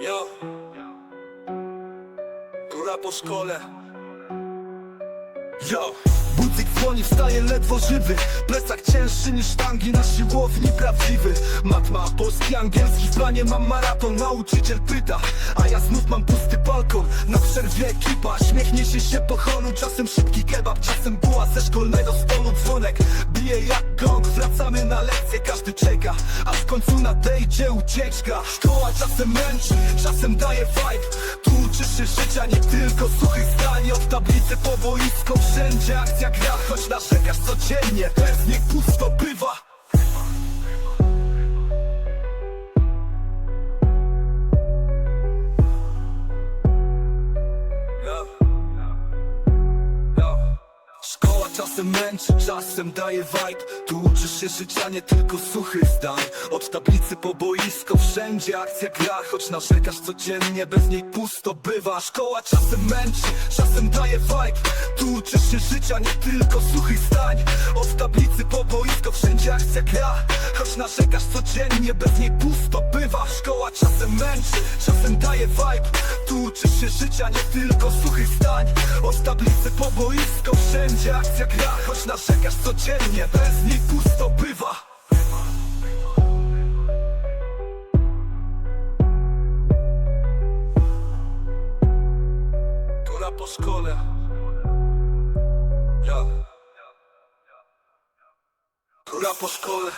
Yo. Góra po szkole Yo. Budzik dzwoni, wstaje ledwo żywy. Plecak cięższy niż sztangi na siłowni prawdziwy. Matma, polski, angielski, w planie mam maraton. Nauczyciel pyta, a ja znów mam pusty balkon. Na przerwie ekipa, śmiechnie się się pochonu Czasem szybki kebab, czasem buła ze szkolnej bije jak gong, wracamy na lekcję Każdy czeka, a w końcu nadejdzie ucieczka. Szkoła czasem męczy, czasem daje vibe. Tu uczysz się życia, nie tylko suchych zdań. Od tablicy po boisko, wszędzie akcja gra Choć narzekasz codziennie, nich czasem męczy, czasem daje vibe. Tu uczysz się życia, nie tylko suchych zdań Od tablicy po boisko, wszędzie akcja gra. Choć narzekasz codziennie, bez niej pusto bywa. Szkoła czasem męczy, czasem daje vibe. Tu uczysz się życia, nie tylko suchych zdań Od tablicy po boisko, wszędzie akcja gra. Choć narzekasz codziennie, bez niej pusto bywa. Szkoła czasem męczy, czasem daje vibe. Tu uczysz się życia, nie tylko suchych zdań Od tablicy po boisko, wszędzie akcja gra Choć narzekasz codziennie, bez niej pusto bywa. Tura po szkole. Tura po szkole